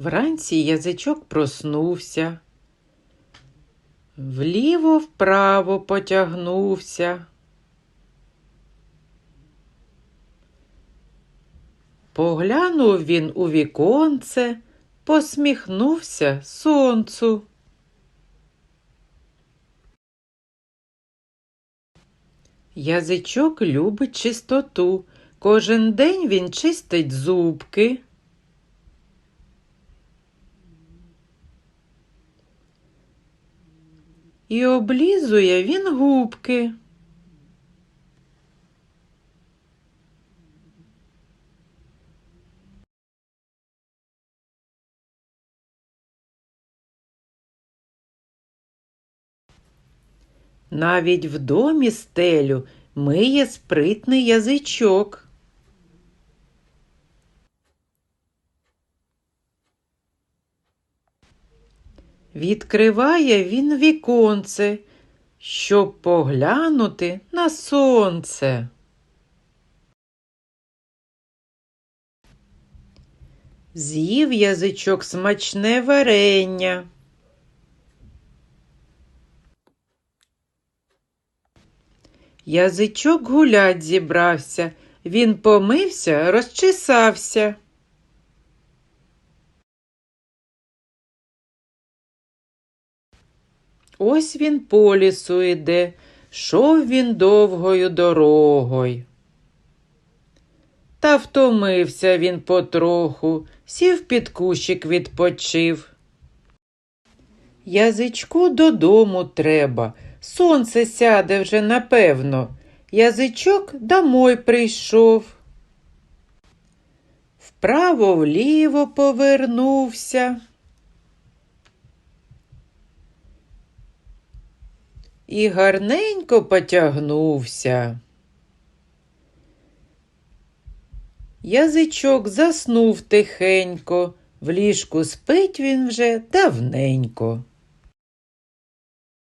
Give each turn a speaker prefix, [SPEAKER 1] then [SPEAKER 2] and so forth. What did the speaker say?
[SPEAKER 1] Вранці язичок проснувся, вліво вправо потягнувся. Поглянув він у віконце, посміхнувся сонцу. Язичок любить чистоту. Кожен день він чистить зубки. І облізує він губки. Навіть в домі стелю миє спритний язичок. Відкриває він віконце, щоб поглянути на сонце. З'їв язичок смачне варення. Язичок гулять зібрався, він помився, розчесався. Ось він по лісу іде, шов він довгою дорогою. Та втомився він потроху, сів під кущик відпочив. Язичку додому треба, сонце сяде вже напевно. Язичок домой прийшов. Вправо вліво повернувся. І гарненько потягнувся. Язичок заснув тихенько, в ліжку спить він вже давненько.